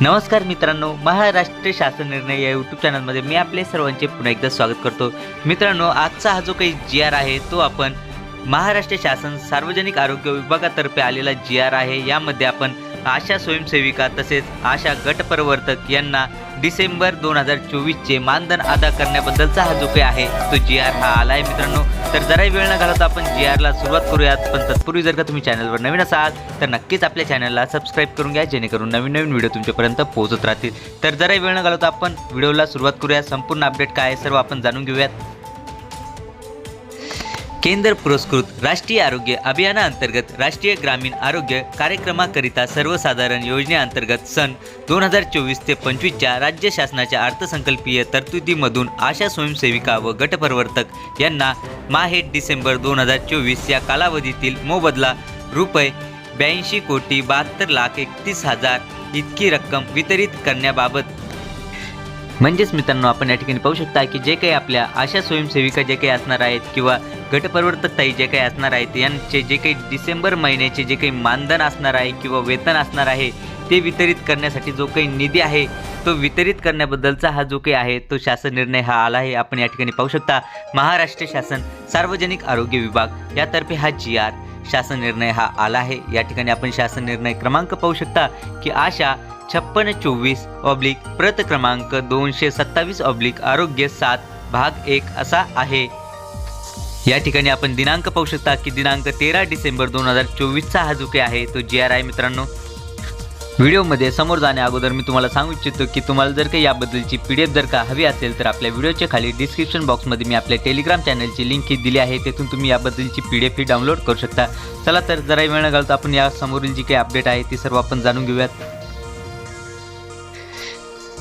नमस्कार मित्रांनो महाराष्ट्र शासन निर्णय या यूट्यूब चॅनलमध्ये मी आपले सर्वांचे पुन्हा एकदा स्वागत करतो. मित्रांनो आजचा हा जो काही जी आर आहे तो आपण महाराष्ट्र शासन सार्वजनिक आरोग्य विभागातर्फे आलेला जी आर आहे. यामध्ये आपण आशा स्वयंसेविका तसेच आशा गटप्रवर्तक यांना डिसेंबर दोन हजार चोवीसचे मानधन अदा करण्याबद्दलचा हा जो काही आहे. तो जी आर हा आला आहे मित्रांनो. तर जराही वेळ न घालवता आपण जी आरला सुरुवात करूयात. पण तत्पूर्वी जर का तुम्ही चॅनलवर नवीन असाल तर नक्कीच आपल्या चॅनलला सबस्क्राईब करून घ्या जेणेकरून नवीन नवीन व्हिडिओ तुमच्यापर्यंत पोहोचत राहतील. तर जराही वेळ न घालवता आपण व्हिडिओला सुरुवात करूया संपूर्ण अपडेट काय आहे सर्व आपण जाणून घेऊयात. केंद्र पुरस्कृत राष्ट्रीय आरोग्य अभियानाअंतर्गत राष्ट्रीय ग्रामीण आरोग्य कार्यक्रमाकरिता सर्वसाधारण योजनेअंतर्गत सन दोन हजार चोवीस ते पंचवीसच्या राज्य शासनाच्या अर्थसंकल्पीय तरतुदीमधून आशा स्वयंसेविका व गटप्रवर्तक यांना माहेट डिसेंबर दोन हजार चोवीस या कालावधीतील मोबदला रुपये ब्याऐंशी कोटी बहात्तर लाख एकतीस हजार इतकी रक्कम वितरित करण्याबाबत. म्हणजेच मित्रांनो आपण या ठिकाणी पाहू शकता की जे काही आपल्या आशा स्वयंसेविका जे काही असणार आहेत किंवा गटप्रवर्तक ताई जे काही असणार आहेत यांचे जे काही डिसेंबर महिन्याचे जे काही मानधन असणार आहे किंवा वेतन असणार आहे ते वितरित करण्यासाठी जो काही निधी आहे तो वितरित करण्याबद्दलचा हा जो काही आहे तो शासन निर्णय हा आला आहे. आपण या ठिकाणी पाहू शकता महाराष्ट्र शासन सार्वजनिक आरोग्य विभाग यातर्फे हा जी आर शासन निर्णय हा आला आहे. या ठिकाणी आपण शासन निर्णय क्रमांक पाहू शकता की आशा छप्पन चोवीस ऑब्लिक प्रत क्रमांक दोनशे सत्तावीस ऑब्लिक आरोग्य सात भाग एक असा आहे. या ठिकाणी आपण दिनांक पाहू शकता की दिनांक तेरा डिसेंबर दोन हजार चोवीसचा हा जो काही आहे तो जी आर आहे मित्रांनो. व्हिडिओमध्ये समोर जाण्या अगोदर मी तुम्हाला सांगू इच्छितो की तुम्हाला जर काही याबद्दलची पी डी एफ जर का हवी असेल तर आपल्या व्हिडिओच्या खाली डिस्क्रिप्शन बॉक्समध्ये मी आपल्या टेलिग्राम चॅनलची लिंक ही दिली आहे. तेथून तुम्ही याबद्दलची पी डी एफ ही डाउनलोड करू शकता. चला तर जरा वेळ न घालता आपण या समोरील जी काही अपडेट आहे ती सर्व आपण जाणून घेऊयात.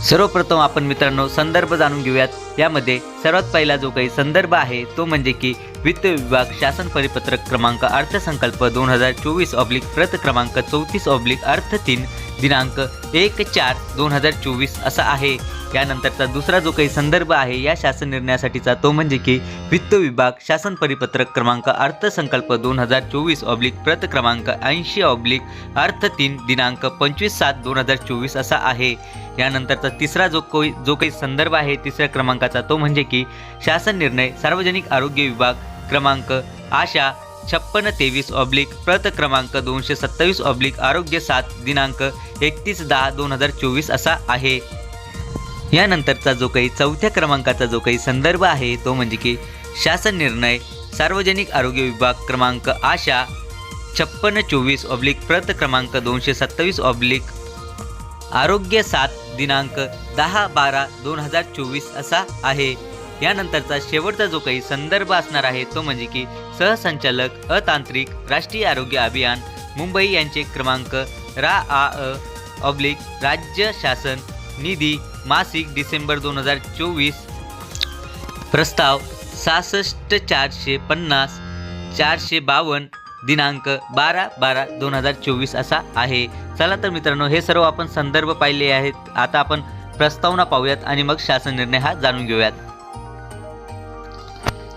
सर्वप्रथम आपण मित्रांनो संदर्भ जाणून घेऊयात. यामध्ये सर्वात पहिला जो काही संदर्भ आहे तो म्हणजे की वित्त विभाग शासन परिपत्रक क्रमांक अर्थसंकल्प दोन हजार चोवीस ऑब्लिक प्रत क्रमांक चौतीस ऑब्लिक अर्थ तीन दिनांक एक चार दोन हजार चोवीस असा आहे. यानंतरचा दुसरा जो काही संदर्भ आहे या शासन निर्णयासाठीचा तो म्हणजे की वित्त विभाग शासन परिपत्रक क्रमांक अर्थसंकल्प दोन हजार चोवीस ऑब्लिक प्रत क्रमांक ऐंशी ऑब्लिक अर्थ तीन दिनांक पंचवीस सात दोन हजार चोवीस असा आहे. यानंतरचा तिसरा जो कोई जो काही संदर्भ आहे तिसऱ्या क्रमांकाचा तो म्हणजे की शासन निर्णय सार्वजनिक आरोग्य विभाग क्रमांक आशा छप्पन तेवीस ऑब्लिक प्रत क्रमांक दोनशे सत्तावीस ऑब्लिक आरोग्य सात दिनांक एकतीस दहा दोन हजार चोवीस असा आहे. यानंतरचा जो काही चौथ्या क्रमांकाचा जो काही संदर्भ आहे तो म्हणजे की शासन निर्णय सार्वजनिक आरोग्य विभाग क्रमांक आशा छप्पन चोवीस ऑब्लिक प्रत क्रमांक दोनशे सत्तावीस ऑब्लिक आरोग्य सात दिनांक दहा बारा दोन हजार चोवीस असा आहे. यानंतरचा शेवटचा जो काही संदर्भ असणार आहे तो म्हणजे की सहसंचालक अतांत्रिक राष्ट्रीय आरोग्य अभियान मुंबई यांचे क्रमांक रा आ अ ऑब्लिक राज्य शासन निधी मासिक डिसेंबर दोन हजार चोवीस. प्रस्ताव सहासष्ट चारशे पन्नास चारशे बावन्न दिनांक बारा बारा दोन हजार चोवीस असा आहे. चला तर मित्रांनो हे सर्व आपण संदर्भ पाहिले आहेत. आता आपण प्रस्तावना पाहूयात आणि मग शासन निर्णय हा जाणून घेऊयात.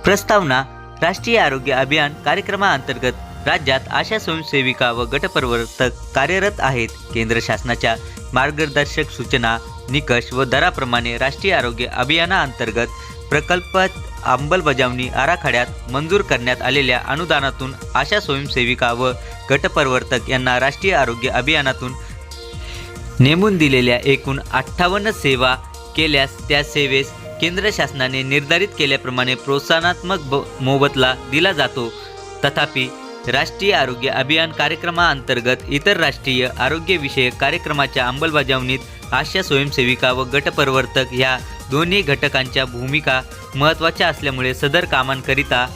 प्रस्तावना राष्ट्रीय आरोग्य अभियान कार्यक्रमाअंतर्गत राज्यात आशा स्वयंसेविका व गटप्रवर्तक कार्यरत आहेत. केंद्र शासनाच्या मार्गदर्शक सूचना निकष व दराप्रमाणे राष्ट्रीय आरोग्य अभियानाअंतर्गत प्रकल्प अंमलबजावणी आराखड्यात मंजूर करण्यात आलेल्या अनुदानातून आशा स्वयंसेविका व गटप्रवर्तक यांना राष्ट्रीय आरोग्य अभियानातून नेमून दिलेल्या एकूण अठ्ठावन्न सेवा केल्यास त्या सेवेस केंद्र शासनाने निर्धारित केल्याप्रमाणे प्रोत्साहनात्मक ब मोबदला दिला जातो. तथापि राष्ट्रीय आरोग्य अभियान कार्यक्रमाअंतर्गत इतर राष्ट्रीय आरोग्यविषयक कार्यक्रमाच्या अंमलबजावणीत आशा स्वयंसेविका व गटप्रवर्तक ह्या दोन्ही घटकांच्या भूमिका महत्त्वाच्या असल्यामुळे सदर कामांकरिता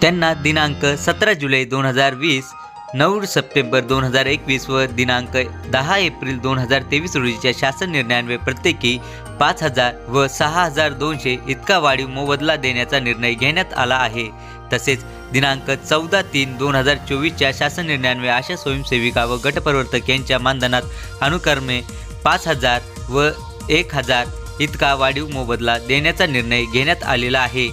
त्यांना दिनांक सतरा जुलै दोन हजार वीस नऊ सप्टेंबर दोन हजार एकवीस व दिनांक दहा एप्रिल दोन हजार तेवीस रोजीच्या शासन निर्णयान्वये प्रत्येकी पाच हजार व सहा हजार दोनशे इतका वाढीव मोबदला देण्याचा निर्णय घेण्यात आला आहे. तसेच दिनांक चौदा तीन दोन हजार चोवीसच्या शासन निर्णयान्वये आशा स्वयंसेविका व गटप्रवर्तक यांच्या मानधनात अनुक्रमे पाच हजार व एक हजार इतका वाढीव मोबदला देण्याचा निर्णय घेण्यात आलेला आहे.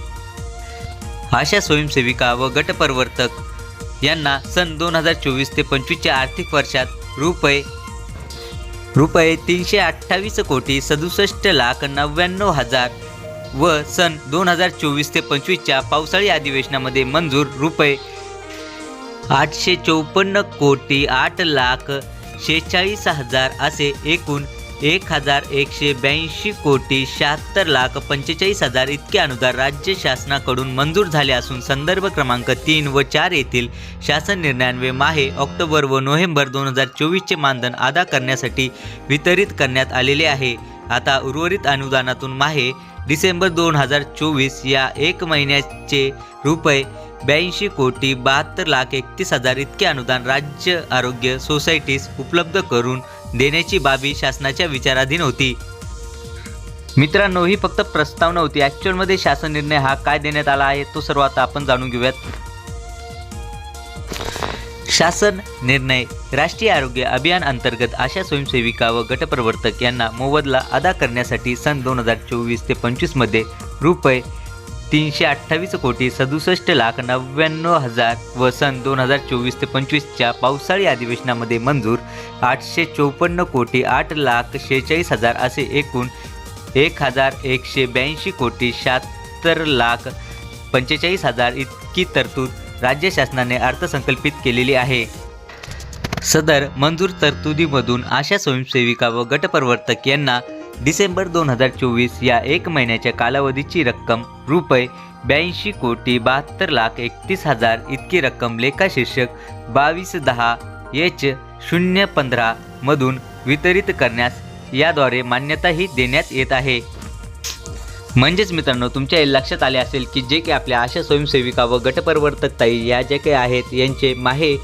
आशा स्वयंसेविका व गटप्रवर्तक यांना सन दोन हजार चोवीस ते पंचवीसच्या आर्थिक वर्षात रुपये रुपये तीनशे अठ्ठावीस कोटी सदुसष्ट लाख नव्याण्णव हजार व सन दोन हजार चोवीस ते पंचवीसच्या पावसाळी अधिवेशनामध्ये मंजूर रुपये आठशे चौपन्न कोटी आठ लाख शेहेचाळीस हजार असे एकूण एक हजार एकशे ब्याऐंशी कोटी शहात्तर लाख पंचेचाळीस हजार इतके अनुदान राज्य शासनाकडून मंजूर झाले असून संदर्भ क्रमांक तीन व चार येथील शासन निर्णयान्वये माहे ऑक्टोबर व नोव्हेंबर दोन हजार चोवीसचे मानधन अदा करण्यासाठी वितरित करण्यात आलेले आहे. आता उर्वरित अनुदानातून माहे डिसेंबर दोन हजार चोवीस या एक महिन्याचे रुपये ब्याऐंशी कोटी बहात्तर लाख एकतीस हजार इतके अनुदान राज्य आरोग्य सोसायटीस उपलब्ध करून देण्याची बाबी शासनाच्या विचाराधीन होती. मित्रांनो ही फक्त प्रस्तावना होती. ॲक्च्युअलमध्ये शासन निर्णय हा काय देण्यात आला आहे तो सर्व आता आपण जाणून घेऊयात. शासन निर्णय राष्ट्रीय आरोग्य अभियान अंतर्गत आशा स्वयंसेविका व गटप्रवर्तक यांना मोबदला अदा करण्यासाठी सन दोन हजार चोवीस ते पंचवीसमध्ये रुपये तीनशे अठ्ठावीस कोटी सदुसष्ट लाख नव्याण्णव हजार व सन दोन हजार चोवीस ते पंचवीसच्या पावसाळी अधिवेशनामध्ये मंजूर आठशे चोपन्न कोटी आठ लाख शेहेचाळीस हजार असे एकूण एक हजार एकशे ब्याऐंशी कोटी शहात्तर लाख पंचेचाळीस हजार इतकी तरतूद राज्य शासनाने अर्थसंकल्पित केलेली आहे. सदर मंजूर तरतुदीमधून आशा स्वयंसेविका व गटप्रवर्तक यांना डिसेंबर दोन हजार चोवीस या एक महिन्याच्या कालावधीची रक्कम रुपये ब्याऐंशी कोटी बहात्तर लाख एकतीस हजार इतकी रक्कम लेखा शीर्षक बावीस दहा एच शून्य पंधरा मधून वितरित करण्यास याद्वारे मान्यताही देण्यात येत आहे. म्हणजेच मित्रांनो तुमच्या लक्षात आले असेल की जे काही आपल्या आशा स्वयंसेविका व गटप्रवर्तक ताई या जे काही आहेत यांचे माहे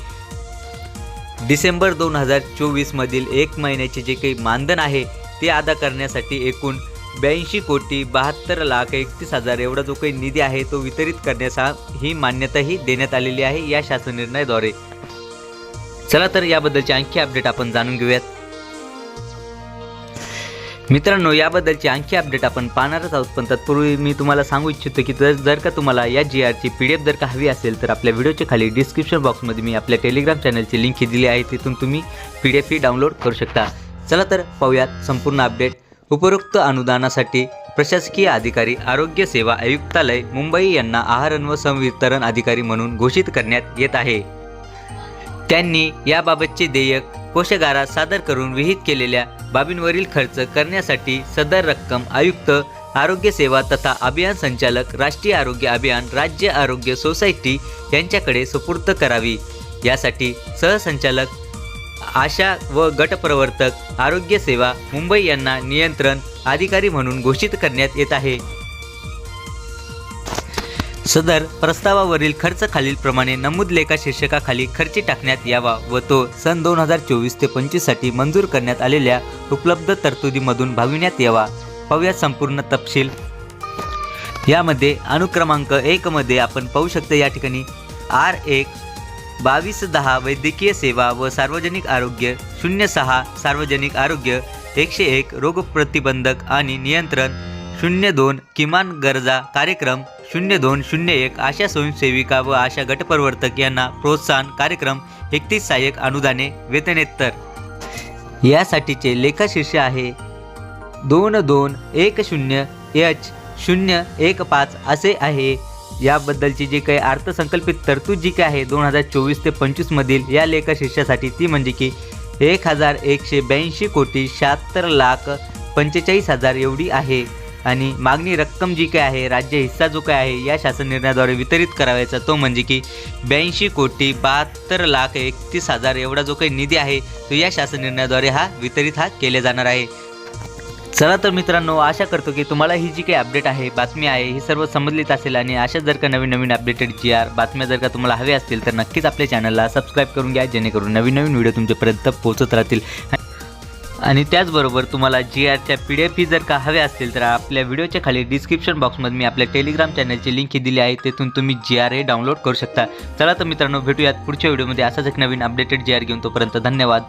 डिसेंबर दोन हजार चोवीसमधील एक महिन्याचे जे काही मानधन आहे ते अदा करण्यासाठी एकूण ब्याऐंशी कोटी बहात्तर लाख एकतीस हजार एवढा जो काही निधी आहे तो वितरित करण्यास ही मान्यताही देण्यात आलेली आहे या शासन निर्णयाद्वारे चला तर याबद्दलचे आणखी अपडेट आपण जाणून घेऊयात. मित्रांनो याबद्दलची आणखी अपडेट आपण पाहणारच आहोत पण तत्पूर्वी मी तुम्हाला सांगू इच्छितो की जर जर का तुम्हाला या जी आरची पी डी एफ जर का हवी असेल तर आपल्या व्हिडिओच्या खाली डिस्क्रिप्शन बॉक्समध्ये मी आपल्या टेलिग्राम चॅनलची लिंक दिली आहे तिथून तुम्ही पी डी एफ ही डाउनलोड करू शकता. चला तर पाहूयात संपूर्ण अपडेट उपरोक्त अनुदानासाठी प्रशासकीय अधिकारी आरोग्य सेवा आयुक्तालय मुंबई यांना आहार व संवितरण अधिकारी म्हणून घोषित करण्यात येत आहे. त्यांनी याबाबतचे देयक कोषागारात सादर करून विहित केलेल्या बाबींवरील खर्च करण्यासाठी सदर रक्कम आयुक्त आरोग्य सेवा तथा अभियान संचालक राष्ट्रीय आरोग्य अभियान राज्य आरोग्य सोसायटी यांच्याकडे सुपूर्द करावी. यासाठी सहसंचालक आशा व गटप्रवर्तक आरोग्य सेवा मुंबई यांना नियंत्रण अधिकारी म्हणून घोषित करण्यात येत आहे. सदर प्रस्तावावरील खर्च खालीलप्रमाणे नमूद लेखा शीर्षकाखाली खर्ची टाकण्यात यावा व तो सन दोन हजार चोवीस ते पंचवीससाठी मंजूर करण्यात आलेल्या उपलब्ध तरतुदीमधून भाविण्यात यावा. पाहूया संपूर्ण तपशील. यामध्ये अनुक्रमांक एकमध्ये आपण पाहू शकतो या ठिकाणी आर एक बावीस दहा वैद्यकीय सेवा व सार्वजनिक आरोग्य शून्य सहा सार्वजनिक आरोग्य एकशे एक रोगप्रतिबंधक आणि नियंत्रण शून्य दोन किमान गरजा कार्यक्रम शून्य दोन शून्य एक आशा स्वयंसेविका व आशा गटप्रवर्तक यांना प्रोत्साहन कार्यक्रम एकतीस सहाय्यक अनुदाने वेतनेत्तर. यासाठीचे लेखाशीर्ष आहे दोन दोन एक शून्य एच शून्य एक पाच असे आहे. याबद्दलची जी काही अर्थसंकल्पित तरतूद जी काही आहे दोन हजार चोवीस ते पंचवीसमधील या लेखा शिष्यासाठी ती म्हणजे की एक हजार एकशे ब्याऐंशी कोटी शहात्तर लाख पंचेचाळीस हजार एवढी आहे. आणि मागणी रक्कम जी काय आहे राज्य हिस्सा जो काय आहे या शासन निर्णयाद्वारे वितरित करावायचा तो म्हणजे की ब्याऐंशी कोटी बहात्तर लाख एकतीस हजार एवढा जो काही निधी आहे तो या शासन निर्णयाद्वारे हा वितरित हा केले जाणार आहे. चला तर मित्रांनो आशा करतो की तुम्हाला ही जी काही अपडेट आहे बातमी आहे ही सर्व समजलीच असेल आणि अशा जर का नवीन नवीन अपडेटेड जी आर बातम्या जर का तुम्हाला हवे असतील तर नक्कीच आपल्या चॅनलला सबस्क्राईब करून घ्या जेणेकरून नवीन नवीन व्हिडिओ तुमच्यापर्यंत पोहोचत राहतील. आणि त्याचबरोबर तुम्हाला जी आरच्या पी डी एफ ही जर का हवे असतील तर आपल्या व्हिडिओच्या खाली डिस्क्रिप्शन बॉक्समध्ये मी आपल्या टेलिग्राम चॅनलची लिंक ही दिली आहे तेथून तुम्ही जी आर हे डाउनलोड करू शकता. चला तर मित्रांनो भेटूयात पुढच्या व्हिडिओमध्ये असाच एक नवीन अपडेटेड जी आर घेऊन तोपर्यंत धन्यवाद.